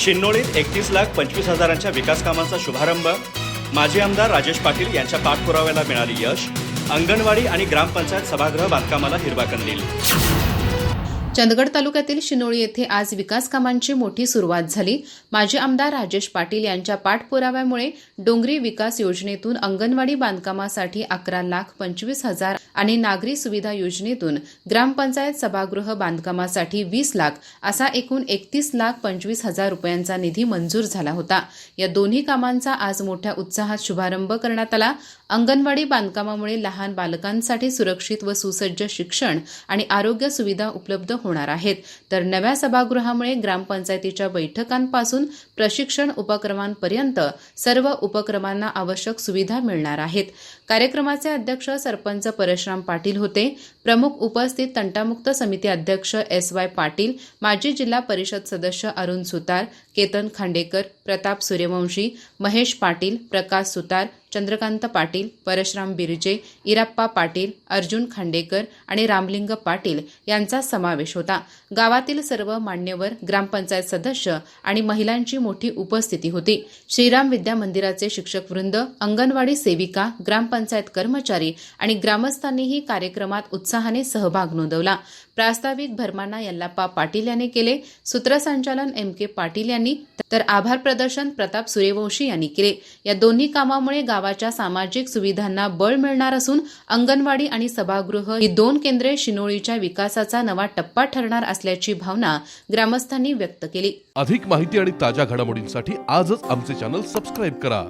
शिन्नोळीत एकतीस लाख पंचवीस हजारांच्या विकास कामांचा शुभारंभ. माजी आमदार राजेश पाटील यांच्या पाठपुराव्याला मिळाली यश. अंगणवाडी आणि ग्रामपंचायत सभागृह बांधकामाला हिरवा कंदील. चंदगड तालुक्यातील शिनोळी येथे आज विकास कामांची मोठी सुरुवात झाली. माजी आमदार राजेश पाटील यांच्या पाठपुराव्यामुळे डोंगरी विकास योजनेतून अंगणवाडी बांधकामासाठी अकरा लाख पंचवीस हजार आणि नागरी सुविधा योजनेतून ग्रामपंचायत सभागृह बांधकामासाठी वीस लाख असा एकूण एकतीस लाख पंचवीस हजार रुपयांचा निधी मंजूर झाला होता. या दोन्ही कामांचा आज मोठ्या उत्साहात शुभारंभ करण्यात आला. अंगणवाडी बांधकामामुळे लहान बालकांसाठी सुरक्षित व सुसज्ज शिक्षण आणि आरोग्य सुविधा उपलब्ध होणार आहेत. तर नव्या सभागृहामुळे ग्रामपंचायतीच्या बैठकांपासून प्रशिक्षण उपक्रमांपर्यंत सर्व उपक्रमांना आवश्यक सुविधा मिळणार आहेत. कार्यक्रमाचे अध्यक्ष सरपंच परशुराम पाटील होते. प्रमुख उपस्थित तंटामुक्त समिती अध्यक्ष एस वाय पाटील माजी जिल्हा परिषद सदस्य अरुण सुतार केतन खांडेकर प्रताप सूर्यवंशी महेश पाटील प्रकाश सुतार चंद्रकांत पाटील परशराम बिरजे इराप्पा पाटील अर्जुन खांडेकर आणि रामलिंग पाटील यांचा समावेश होता. गावातील सर्व मान्यवर ग्रामपंचायत सदस्य आणि महिलांची मोठी उपस्थिती होती. श्रीराम विद्या मंदिराचे शिक्षक वृंद अंगणवाडी सेविका ग्रामपंचायत कर्मचारी आणि ग्रामस्थांनीही कार्यक्रमात उत्साहाने सहभाग नोंदवला. प्रास्ताविक भरमाना यल्लाप्पा पाटील यांनी केले. सूत्रसंचालन एम के पाटील यांनी तर आभार प्रदर्शन प्रताप सूर्यवंशी यांनी केले. या दोन्ही कामामुळे गावाच्या सामाजिक सुविधांना बळ मिळणार असून अंगणवाडी आणि सभागृह ही दोन केंद्रे शिनोळीच्या विकासाचा नवा टप्पा ठरणार असल्याची भावना ग्रामस्थांनी व्यक्त केली. अधिक माहिती आणि ताज्या घडामोडींसाठी आजच आमचे चॅनल सबस्क्राईब करा.